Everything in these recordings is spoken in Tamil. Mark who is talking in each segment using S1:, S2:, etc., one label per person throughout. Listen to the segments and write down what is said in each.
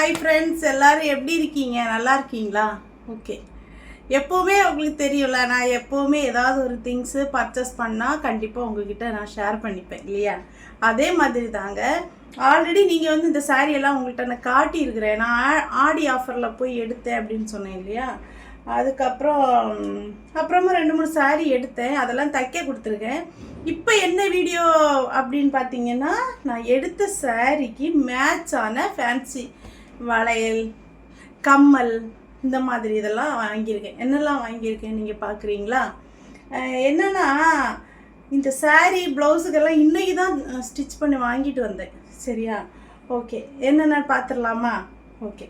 S1: ஹாய் ஃப்ரெண்ட்ஸ் எல்லோரும் எப்படி இருக்கீங்க நல்லா இருக்கீங்களா ஓகே எப்போவுமே உங்களுக்கு தெரியல நான் எப்போவுமே ஏதாவது ஒரு திங்ஸு பர்ச்சேஸ் பண்ணால் கண்டிப்பாக உங்ககிட்ட நான் ஷேர் பண்ணிப்பேன் இல்லையா அதே மாதிரி தாங்க ஆல்ரெடி நீங்கள் வந்து இந்த சாரியெல்லாம் உங்கள்கிட்ட நான் காட்டியிருக்கிறேன் நான் ஆடி ஆஃபரில் போய் எடுத்தேன் அப்படின்னு சொன்னேன் இல்லையா அதுக்கப்புறம் அப்புறமா ரெண்டு மூணு சாரி எடுத்தேன் அதெல்லாம் தைக்க கொடுத்துருக்கேன் இப்போ என்ன வீடியோ அப்படின்னு பார்த்தீங்கன்னா நான் எடுத்த சாரிக்கு மேட்சான ஃபேன்சி வளையல் கம்மல் இந்த மாதிரி இதெல்லாம் வாங்கியிருக்கேன் என்னெல்லாம் வாங்கியிருக்கேன் நீங்கள் பார்க்குறீங்களா என்னென்னா இந்த சாரீ ப்ளவுஸுக்கெல்லாம் இன்றைக்கி தான் ஸ்டிச் பண்ணி வாங்கிட்டு வந்தேன் சரியா ஓகே என்னென்ன பார்த்துடலாமா ஓகே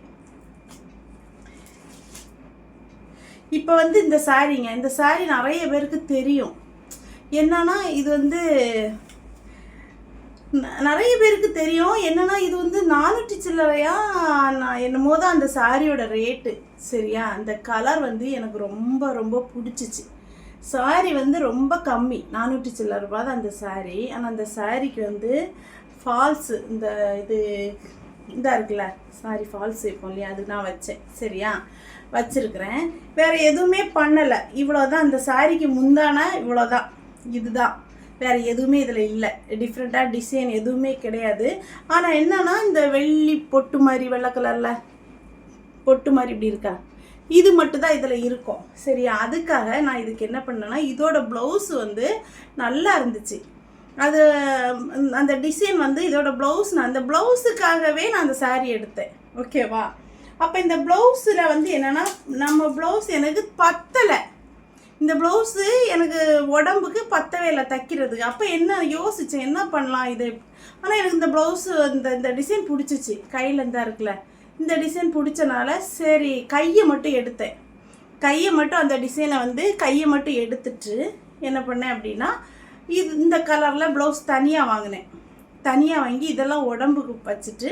S1: இப்போ வந்து இந்த சாரீங்க இந்த சாரீ நிறைய பேருக்கு தெரியும் என்னன்னா இது வந்து நிறைய பேருக்கு தெரியும் என்னன்னா இது வந்து நானூற்றி சில்லறையா நான் என்னமோ தான் அந்த சாரியோட ரேட்டு சரியா அந்த கலர் வந்து எனக்கு ரொம்ப ரொம்ப பிடிச்சிச்சு சாரி வந்து ரொம்ப கம்மி நானூற்றி சில்லர் ரூபா தான் அந்த சாரி ஆனால் அந்த சாரிக்கு வந்து ஃபால்ஸு இந்த இது இதாக இருக்குல்ல சாரி ஃபால்ஸ் இப்போ இல்லையா அது நான் வச்சேன் சரியா வச்சுருக்கிறேன் வேறு எதுவுமே பண்ணலை இவ்வளோதான் அந்த சாரிக்கு முந்தான இவ்வளோதான் இதுதான் வேறு எதுவுமே இதில் இல்லை டிஃப்ரெண்ட்டாக டிசைன் எதுவுமே கிடையாது ஆனால் என்னென்னா இந்த வெள்ளி பொட்டு மாதிரி வெள்ளை கலரில் பொட்டு மாதிரி இப்படி இருக்கா இது மட்டும்தான் இதில் இருக்கும் சரி அதுக்காக நான் இதுக்கு என்ன பண்ணேன்னா இதோட ப்ளவுஸ் வந்து நல்லா இருந்துச்சு அது அந்த டிசைன் வந்து இதோட ப்ளவுஸ் நான் அந்த ப்ளவுஸுக்காகவே நான் அந்த சாரீ எடுத்தேன் ஓகேவா அப்போ இந்த ப்ளவுஸில் வந்து என்னென்னா நம்ம ப்ளவுஸ் எனக்கு பத்தலை இந்த ப்ளவுஸு எனக்கு உடம்புக்கு பத்தவே இல்லை தைக்கிறதுக்கு அப்போ என்ன யோசித்தேன் என்ன பண்ணலாம் இது ஆனால் எனக்கு இந்த ப்ளவுஸு இந்த இந்த டிசைன் பிடிச்சிச்சு கையில் இருந்தால் இருக்குல்ல இந்த டிசைன் பிடிச்சனால சரி கையை மட்டும் எடுத்தேன் கையை மட்டும் அந்த டிசைனை வந்து கையை மட்டும் எடுத்துட்டு என்ன பண்ணேன் அப்படின்னா இது இந்த கலரில் ப்ளவுஸ் தனியாக வாங்கினேன் தனியாக வாங்கி இதெல்லாம் உடம்புக்கு வச்சுட்டு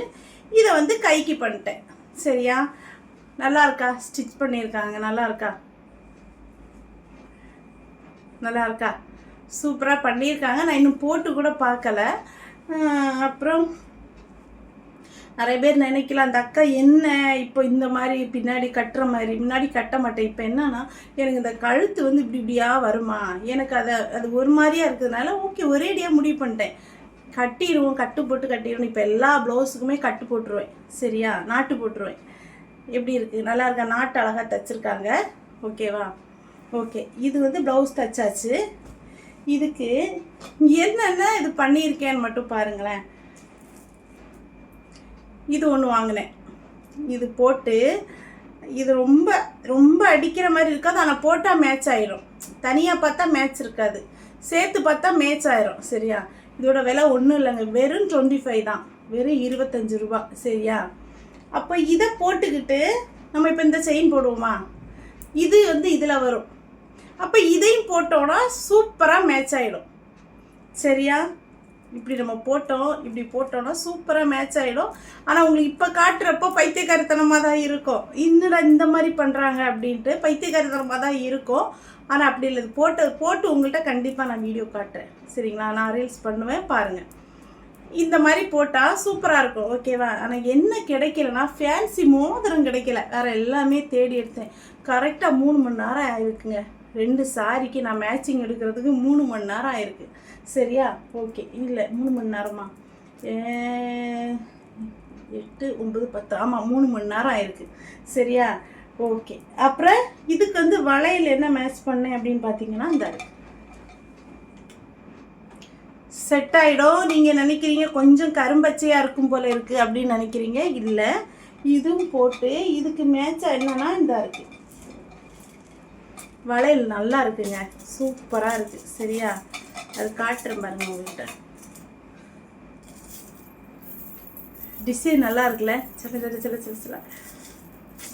S1: இதை வந்து கைக்கு பண்ணிட்டேன் சரியா நல்லா இருக்கா ஸ்டிச் பண்ணியிருக்காங்க நல்லா இருக்கா நல்லா இருக்கா சூப்பராக பண்ணியிருக்காங்க நான் இன்னும் போட்டு கூட பார்க்கல அப்புறம் நிறைய பேர் நினைக்கலாம் அந்த அக்கா என்ன இப்போ இந்த மாதிரி பின்னாடி கட்டுற மாதிரி முன்னாடி கட்ட மாட்டேன் இப்போ என்னன்னா எனக்கு இந்த கழுத்து வந்து இப்படி இப்படியா வருமா எனக்கு அதை அது ஒரு மாதிரியா இருக்கிறதுனால ஓகே ஒரேடியாக முடிவு பண்ணிட்டேன் கட்டிடுவோம் கட்டு போட்டு கட்டிடுவோம் இப்போ எல்லா ப்ளவுஸுக்குமே கட்டு போட்டுருவேன் சரியா நாட்டு போட்டுருவேன் எப்படி இருக்குது நல்லா இருக்கா நாட்டு அழகாக தைச்சிருக்காங்க ஓகேவா ஓகே இது வந்து ப்ளவுஸ் தைச்சாச்சு இதுக்கு என்னென்ன இது பண்ணியிருக்கேன்னு மட்டும் பாருங்களேன் இது ஒன்று வாங்கினேன் இது போட்டு இது ரொம்ப ரொம்ப அடிக்கிற மாதிரி இருக்காது ஆனால் போட்டால் மேட்ச் ஆயிரும் தனியாக பார்த்தா மேட்ச் இருக்காது சேர்த்து பார்த்தா மேட்ச் ஆயிரும் சரியா இதோட விலை ஒன்றும் இல்லைங்க வெறும் டுவெண்ட்டி ஃபைவ் தான் வெறும் இருபத்தஞ்சி ரூபா சரியா அப்போ இதை போட்டுக்கிட்டு நம்ம இப்போ இந்த செயின் போடுவோமா இது வந்து இதில் வரும் அப்போ இதையும் போட்டோன்னா சூப்பராக மேட்ச் ஆகிடும் சரியா இப்படி நம்ம போட்டோம் இப்படி போட்டோன்னா சூப்பராக மேட்ச் ஆகிடும் ஆனால் உங்களுக்கு இப்போ காட்டுறப்போ பைத்தியக்காரத்தனமாக தான் இருக்கும் இன்னடா இந்த மாதிரி பண்ணுறாங்க அப்படின்ட்டு பைத்தியக்காரத்தனமாக தான் இருக்கும் ஆனால் அப்படி இல்லை போட்டு போட்டு உங்கள்கிட்ட கண்டிப்பாக நான் வீடியோ காட்டுறேன் சரிங்களா நான் ரீல்ஸ் பண்ணுவேன் பாருங்கள் இந்த மாதிரி போட்டால் சூப்பராக இருக்கும் ஓகேவா ஆனால் என்ன கிடைக்கலன்னா ஃபேன்சி மோதிரம் கிடைக்கல வேறு எல்லாமே தேடி எடுத்தேன் கரெக்டாக மூணு மணி நேரம் ஆயிருக்குங்க ரெண்டு சாரிக்கு நான் மேட்சிங் எடுக்கிறதுக்கு மூணு மணி நேரம் ஆயிருக்கு சரியா ஓகே இல்லை மூணு மணி நேரமா எட்டு ஒன்பது பத்து ஆமாம் மூணு மணி நேரம் ஆயிருக்கு சரியா ஓகே அப்புறம் இதுக்கு வந்து வளையல் என்ன மேட்ச் பண்ணேன் அப்படின்னு பார்த்தீங்கன்னா இந்த செட் ஆகிடும் நீங்கள் நினைக்கிறீங்க கொஞ்சம் கரும்பச்சையாக இருக்கும் போல் இருக்குது அப்படின்னு நினைக்கிறீங்க இல்லை இதுவும் போட்டு இதுக்கு மேட்சாக என்னென்னா இந்த இருக்குது வளையல் நல்லா இருக்குங்க சூப்பராக இருக்குது சரியா அது காட்டுற பாருங்க உங்கள்கிட்ட டிசைன் நல்லா இருக்குல்ல சில சில சில சில சில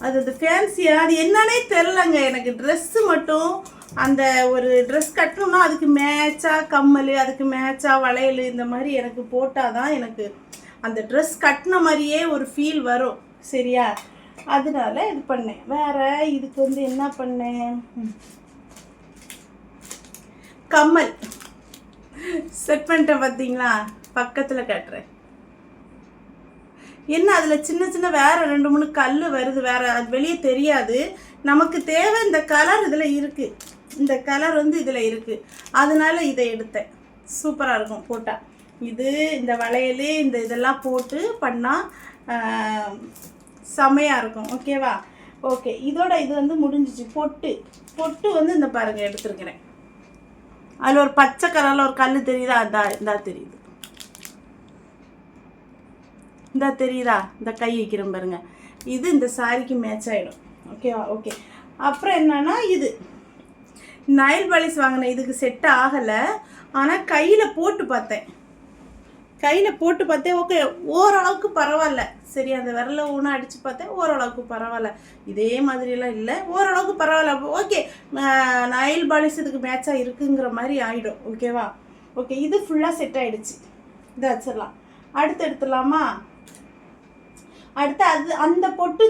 S1: அது அது ஃபேன்சியா அது என்னன்னே தெரிலங்க எனக்கு ட்ரெஸ்ஸு மட்டும் அந்த ஒரு ட்ரெஸ் கட்டணும்னா அதுக்கு மேட்சாக கம்மல் அதுக்கு மேட்சாக வளையல் இந்த மாதிரி எனக்கு போட்டால் தான் எனக்கு அந்த ட்ரெஸ் கட்டின மாதிரியே ஒரு ஃபீல் வரும் சரியா அதனால இது பண்ணேன் வேற இதுக்கு வந்து என்ன பண்ணேன் கம்மல் செட் பண்ணிட்டேன் பார்த்தீங்களா பக்கத்தில் கட்டுறேன் என்ன அதில் சின்ன சின்ன வேறு ரெண்டு மூணு கல் வருது வேறு அது வெளியே தெரியாது நமக்கு தேவை இந்த கலர் இதில் இருக்குது இந்த கலர் வந்து இதில் இருக்குது அதனால இதை எடுத்தேன் சூப்பராக இருக்கும் போட்டால் இது இந்த வளையலே இந்த இதெல்லாம் போட்டு பண்ணால் செமையாக இருக்கும் ஓகேவா ஓகே இதோட இது வந்து முடிஞ்சிச்சு பொட்டு பொட்டு வந்து இந்த பாருங்கள் எடுத்துருக்கிறேன் அதில் ஒரு பச்சை கலரில் ஒரு கல் தெரியுதா இந்தா இந்தா தெரியுது இந்தா தெரியுதா இந்த கை வைக்கிறோம் பாருங்க இது இந்த சாரிக்கு மேட்ச் ஆகிடும் ஓகேவா ஓகே அப்புறம் என்னன்னா இது நயல் பாலிஸ் வாங்கின இதுக்கு செட் ஆகலை ஆனால் கையில் போட்டு பார்த்தேன் கையில் போட்டு பார்த்தேன் ஓகே ஓரளவுக்கு பரவாயில்ல சரி அந்த விரல ஊனா அடித்து பார்த்தேன் ஓரளவுக்கு பரவாயில்ல இதே மாதிரிலாம் இல்லை ஓரளவுக்கு பரவாயில்ல ஓகே நான் ஆயில் பாலிஷ் மேட்சாக இருக்குங்கிற மாதிரி ஆகிடும் ஓகேவா ஓகே இது ஃபுல்லாக செட் ஆகிடுச்சு இதை வச்சிடலாம் அடுத்து எடுத்துடலாமா அடுத்து அது அந்த பொட்டு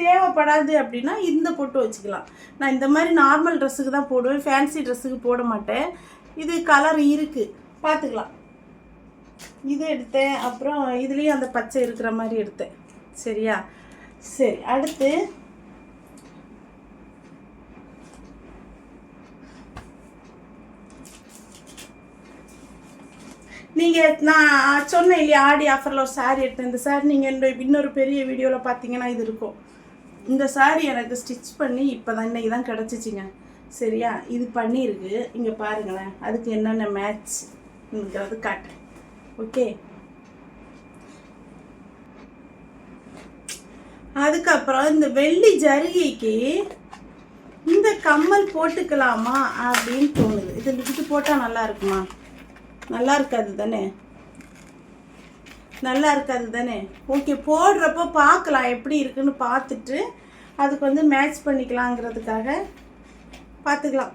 S1: தேவைப்படாது அப்படின்னா இந்த பொட்டு வச்சுக்கலாம் நான் இந்த மாதிரி நார்மல் ட்ரெஸ்ஸுக்கு தான் போடுவேன் ஃபேன்சி ட்ரெஸ்ஸுக்கு போட மாட்டேன் இது கலர் இருக்குது பார்த்துக்கலாம் இது எடுத்தேன் அப்புறம் இதுலேயும் அந்த பச்சை இருக்கிற மாதிரி எடுத்தேன் சரியா சரி அடுத்து நீங்கள் நான் சொன்னேன் இல்லையா ஆடி ஆஃபரில் ஒரு சாரி எடுத்தேன் இந்த சாரி நீங்கள் என்னுடைய இன்னொரு பெரிய வீடியோவில் பார்த்தீங்கன்னா இது இருக்கும் இந்த சாரி எனக்கு ஸ்டிச் பண்ணி இப்போ தான் இன்றைக்கி தான் கிடச்சிச்சிங்க சரியா இது பண்ணியிருக்கு இங்கே பாருங்களேன் அதுக்கு என்னென்ன மேட்ச்ங்கிறது காட்டுறேன் ஓகே அதுக்கப்புறம் இந்த வெள்ளி ஜரிகைக்கு இந்த கம்மல் போட்டுக்கலாமா அப்படின்னு தோணுது இது இது போட்டால் நல்லா இருக்குமா நல்லா இருக்காது தானே நல்லா இருக்காது தானே ஓகே போடுறப்போ பார்க்கலாம் எப்படி இருக்குன்னு பார்த்துட்டு அதுக்கு வந்து மேட்ச் பண்ணிக்கலாங்கிறதுக்காக பார்த்துக்கலாம்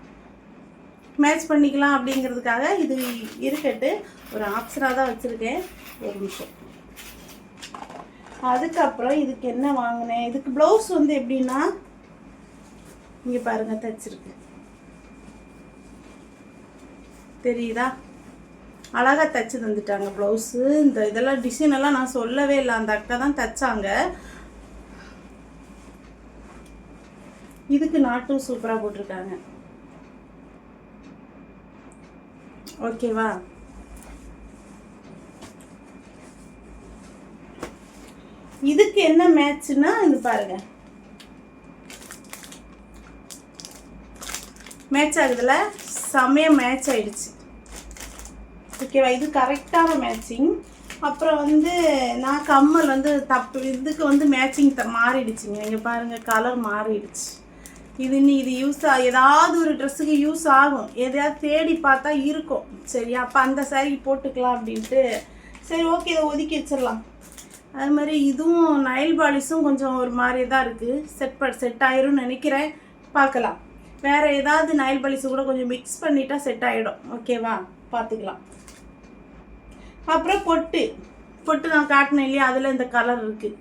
S1: மேட்ச் பண்ணிக்கலாம் அப்படிங்கிறதுக்காக இது இருக்கட்டு ஒரு ஆப்ஷனாக தான் வச்சுருக்கேன் ஒரு நிமிஷம் அதுக்கப்புறம் இதுக்கு என்ன வாங்கினேன் இதுக்கு ப்ளவுஸ் வந்து எப்படின்னா இங்கே பாருங்கள் தைச்சிருக்கேன் தெரியுதா அழகாக தைச்சி தந்துட்டாங்க ப்ளவுஸு இந்த இதெல்லாம் டிசைன் எல்லாம் நான் சொல்லவே இல்லை அந்த அக்கா தான் தைச்சாங்க இதுக்கு நாட்டும் சூப்பராக போட்டிருக்காங்க ஓகேவா இதுக்கு என்ன மேட்ச்னா இது பாருங்க மேட்ச் ஆகுதுல செமைய மேட்ச் ஆயிடுச்சு ஓகேவா இது கரெக்டான மேட்சிங் அப்புறம் வந்து நான் கம்மல் வந்து தப்பு இதுக்கு வந்து மேட்சிங் த மாறிடுச்சுங்க நீங்கள் பாருங்கள் கலர் மாறிடுச்சு இது நீ இது யூஸ் ஆ ஏதாவது ஒரு ட்ரெஸ்ஸுக்கு யூஸ் ஆகும் எதையாவது தேடி பார்த்தா இருக்கும் சரி அப்போ அந்த சாரீ போட்டுக்கலாம் அப்படின்ட்டு சரி ஓகே இதை ஒதுக்கி வச்சிடலாம் அது மாதிரி இதுவும் நயல் பாலிஸும் கொஞ்சம் ஒரு மாதிரி தான் இருக்குது செட் ப செட் ஆயிரும்னு நினைக்கிறேன் பார்க்கலாம் வேறு ஏதாவது நயல் பாலிஸு கூட கொஞ்சம் மிக்ஸ் பண்ணிட்டா செட் ஆகிடும் ஓகேவா பார்த்துக்கலாம் அப்புறம் பொட்டு பொட்டு நான் காட்டினேன் இல்லையா அதில் இந்த கலர் இருக்குது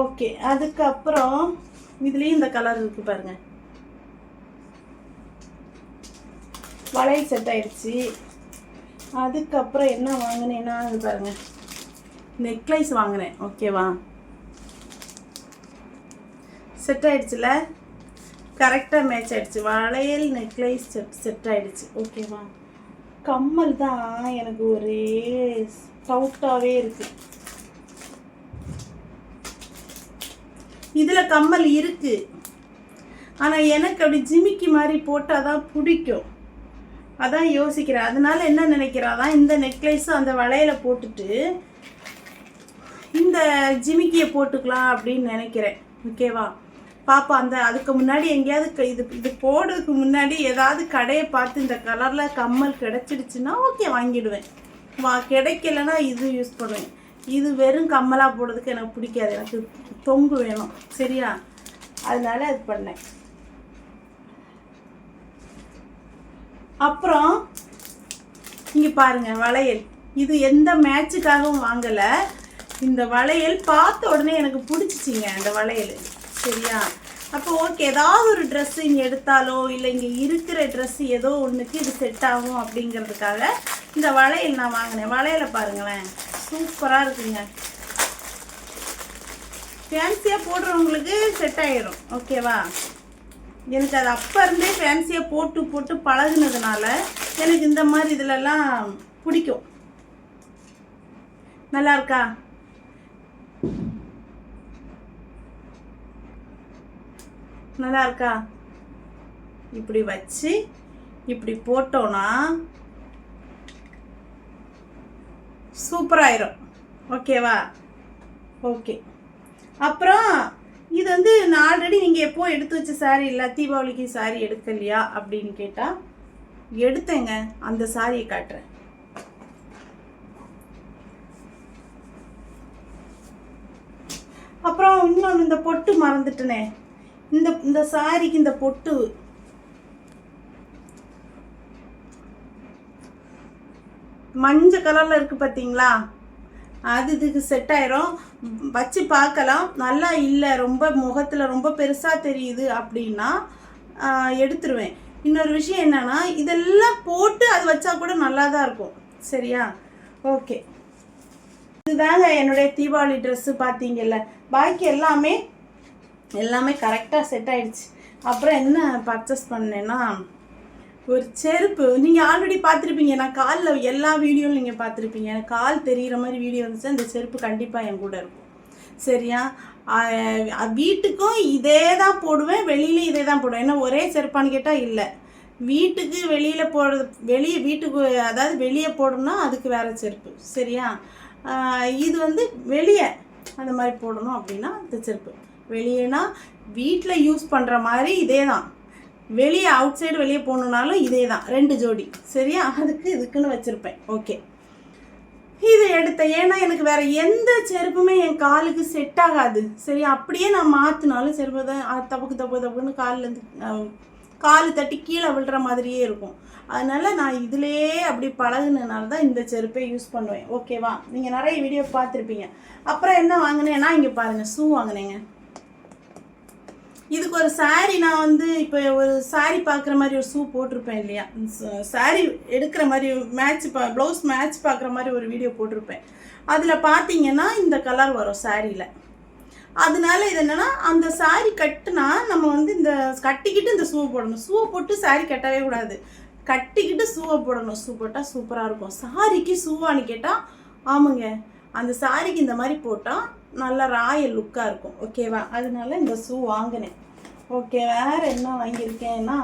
S1: ஓகே அதுக்கப்புறம் இதுலேயும் இந்த கலர் இருக்குது பாருங்கள் வளையல் செட் ஆயிடுச்சு அதுக்கப்புறம் என்ன வாங்கினேன்னா அது பாருங்கள் நெக்லைஸ் வாங்கினேன் ஓகேவா செட் ஆயிடுச்சுல கரெக்டாக மேட்ச் ஆகிடுச்சு வளையல் நெக்லைஸ் செட் செட் ஆகிடுச்சு ஓகேவா கம்மல் தான் எனக்கு ஒரே டவுட்டாகவே இருக்குது இதில் கம்மல் இருக்குது ஆனால் எனக்கு அப்படி ஜிமிக்கி மாதிரி போட்டால் தான் பிடிக்கும் அதான் யோசிக்கிறேன் அதனால என்ன நினைக்கிறாதான் இந்த நெக்லைஸும் அந்த வளையலை போட்டுட்டு இந்த ஜிமிக்கியை போட்டுக்கலாம் அப்படின்னு நினைக்கிறேன் ஓகேவா பாப்பா அந்த அதுக்கு முன்னாடி எங்கேயாவது இது இது போடுறதுக்கு முன்னாடி ஏதாவது கடையை பார்த்து இந்த கலரில் கம்மல் கிடச்சிடுச்சுன்னா ஓகே வாங்கிடுவேன் வா கிடைக்கலன்னா இது யூஸ் பண்ணுவேன் இது வெறும் கம்மலா போடுறதுக்கு எனக்கு பிடிக்காது எனக்கு தொங்கு வேணும் சரியா அதனால அது பண்ணேன் அப்புறம் இங்க பாருங்க வளையல் இது எந்த மேட்சுக்காகவும் வாங்கல இந்த வளையல் பார்த்த உடனே எனக்கு பிடிச்சிச்சிங்க இந்த வளையல் சரியா அப்போ ஓகே ஏதாவது ஒரு ட்ரெஸ் இங்க எடுத்தாலோ இல்லை இங்க இருக்கிற ட்ரெஸ் ஏதோ ஒண்ணுக்கு இது செட் ஆகும் அப்படிங்கிறதுக்காக இந்த வளையல் நான் வாங்கினேன் வளையலை பாருங்களேன் சூப்பராக இருக்குங்க ஃபேன்சியாக போடுறவங்களுக்கு செட் ஆகிரும் ஓகேவா எனக்கு அது அப்போ இருந்தே ஃபேன்சியாக போட்டு போட்டு பழகுனதுனால எனக்கு இந்த மாதிரி இதிலெல்லாம் பிடிக்கும் நல்லா இருக்கா நல்லா இருக்கா இப்படி வச்சு இப்படி போட்டோன்னா சூப்பராயிரும் ஓகேவா ஓகே அப்புறம் இது வந்து நான் ஆல்ரெடி நீங்கள் எப்போ எடுத்து வச்ச சாரி இல்லை தீபாவளிக்கு சாரீ எடுக்கலையா அப்படின்னு கேட்டால் எடுத்தேங்க அந்த சாரியை காட்டுறேன் அப்புறம் இன்னொன்று இந்த பொட்டு மறந்துட்டனே இந்த இந்த சாரிக்கு இந்த பொட்டு மஞ்சள் கலரில் இருக்குது பார்த்தீங்களா அது இதுக்கு செட் ஆயிரும் வச்சு பார்க்கலாம் நல்லா இல்லை ரொம்ப முகத்தில் ரொம்ப பெருசாக தெரியுது அப்படின்னா எடுத்துருவேன் இன்னொரு விஷயம் என்னென்னா இதெல்லாம் போட்டு அது வச்சா கூட நல்லா தான் இருக்கும் சரியா ஓகே இதுதாங்க என்னுடைய தீபாவளி ட்ரெஸ்ஸு பார்த்தீங்கல்ல பாக்கி எல்லாமே எல்லாமே கரெக்டாக செட் ஆயிடுச்சு அப்புறம் என்ன பர்ச்சேஸ் பண்ணேன்னா ஒரு செருப்பு நீங்கள் ஆல்ரெடி பார்த்துருப்பீங்க நான் காலில் எல்லா வீடியோவும் நீங்கள் பார்த்துருப்பீங்க எனக்கு கால் தெரிகிற மாதிரி வீடியோ வந்துச்சு அந்த செருப்பு கண்டிப்பாக என் கூட இருக்கும் சரியா வீட்டுக்கும் இதே தான் போடுவேன் வெளியிலும் இதே தான் போடுவேன் ஏன்னா ஒரே செருப்பான்னு கேட்டால் இல்லை வீட்டுக்கு வெளியில் போடுறது வெளியே வீட்டுக்கு அதாவது வெளியே போடணும்னா அதுக்கு வேறு செருப்பு சரியா இது வந்து வெளியே அந்த மாதிரி போடணும் அப்படின்னா அந்த செருப்பு வெளியேனா வீட்டில் யூஸ் பண்ணுற மாதிரி இதே தான் வெளியே அவுட் சைடு வெளியே போகணுன்னாலும் இதே தான் ரெண்டு ஜோடி சரியா அதுக்கு இதுக்குன்னு வச்சுருப்பேன் ஓகே இதை எடுத்தேன் ஏன்னா எனக்கு வேறு எந்த செருப்புமே என் காலுக்கு செட் ஆகாது சரி அப்படியே நான் மாற்றினாலும் செருப்பு தான் தப்புக்கு தப்பு தப்புன்னு காலிலேருந்து கால் தட்டி கீழே விழுற மாதிரியே இருக்கும் அதனால் நான் இதிலே அப்படி பழகுனதுனால தான் இந்த செருப்பை யூஸ் பண்ணுவேன் ஓகேவா நீங்கள் நிறைய வீடியோ பார்த்துருப்பீங்க அப்புறம் என்ன வாங்கினேன்னா இங்கே பாருங்கள் ஷூ வாங்கினேங்க இதுக்கு ஒரு சாரி நான் வந்து இப்போ ஒரு சாரீ பார்க்குற மாதிரி ஒரு ஷூ போட்டிருப்பேன் இல்லையா சாரி எடுக்கிற மாதிரி மேட்ச் பா ப்ளவுஸ் மேட்ச் பார்க்குற மாதிரி ஒரு வீடியோ போட்டிருப்பேன் அதில் பார்த்தீங்கன்னா இந்த கலர் வரும் சாரியில் அதனால இது என்னென்னா அந்த சாரி கட்டினா நம்ம வந்து இந்த கட்டிக்கிட்டு இந்த ஷூவை போடணும் ஷூவை போட்டு சாரி கட்டவே கூடாது கட்டிக்கிட்டு ஷூவை போடணும் ஷூ போட்டால் சூப்பராக இருக்கும் சாரிக்கு ஷூவான்னு கேட்டால் ஆமாங்க அந்த சாரிக்கு இந்த மாதிரி போட்டால் நல்லா ராயல் லுக்காக இருக்கும் ஓகேவா அதனால இந்த ஷூ வாங்கினேன் ஓகே வேறு என்ன வாங்கியிருக்கேன்னா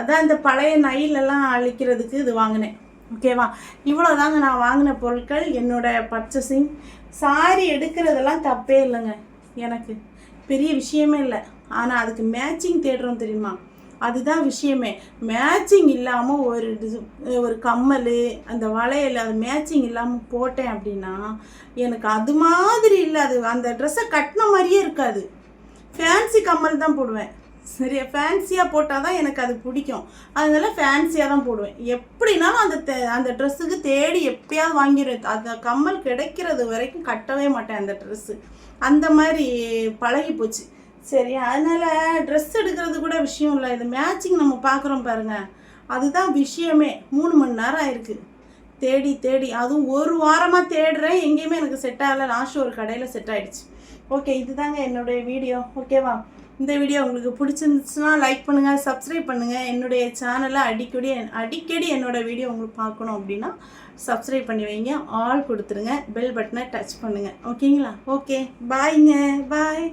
S1: அதான் இந்த பழைய நைலெல்லாம் அழிக்கிறதுக்கு இது வாங்கினேன் ஓகேவா இவ்வளோதாங்க நான் வாங்கின பொருட்கள் என்னோடய பர்ச்சஸிங் சாரி எடுக்கிறதெல்லாம் தப்பே இல்லைங்க எனக்கு பெரிய விஷயமே இல்லை ஆனால் அதுக்கு மேட்சிங் தேடுறோம் தெரியுமா அதுதான் விஷயமே மேட்சிங் இல்லாமல் ஒரு ஒரு கம்மல் அந்த வளையல் அது மேட்சிங் இல்லாமல் போட்டேன் அப்படின்னா எனக்கு அது மாதிரி இல்லை அது அந்த ட்ரெஸ்ஸை கட்டின மாதிரியே இருக்காது ஃபேன்சி கம்மல் தான் போடுவேன் சரியா ஃபேன்சியாக போட்டால் தான் எனக்கு அது பிடிக்கும் அதனால ஃபேன்சியாக தான் போடுவேன் எப்படினாலும் அந்த அந்த ட்ரெஸ்ஸுக்கு தேடி எப்பயாவது வாங்கிடுவேன் அந்த கம்மல் கிடைக்கிறது வரைக்கும் கட்டவே மாட்டேன் அந்த ட்ரெஸ்ஸு அந்த மாதிரி பழகி போச்சு சரி அதனால் ட்ரெஸ் எடுக்கிறது கூட விஷயம் இல்லை இது மேட்சிங் நம்ம பார்க்குறோம் பாருங்கள் அதுதான் விஷயமே மூணு மணி நேரம் ஆயிருக்கு தேடி தேடி அதுவும் ஒரு வாரமாக தேடுறேன் எங்கேயுமே எனக்கு செட் ஆகலை லாஸ்ட் ஒரு கடையில் செட் ஆகிடுச்சு ஓகே இதுதாங்க என்னுடைய வீடியோ ஓகேவா இந்த வீடியோ உங்களுக்கு பிடிச்சிருந்துச்சுன்னா லைக் பண்ணுங்கள் சப்ஸ்கிரைப் பண்ணுங்கள் என்னுடைய சேனலை அடிக்கடி அடிக்கடி என்னோடய வீடியோ உங்களுக்கு பார்க்கணும் அப்படின்னா சப்ஸ்கிரைப் பண்ணி வைங்க ஆல் கொடுத்துருங்க பெல் பட்டனை டச் பண்ணுங்கள் ஓகேங்களா ஓகே பாய்ங்க பாய்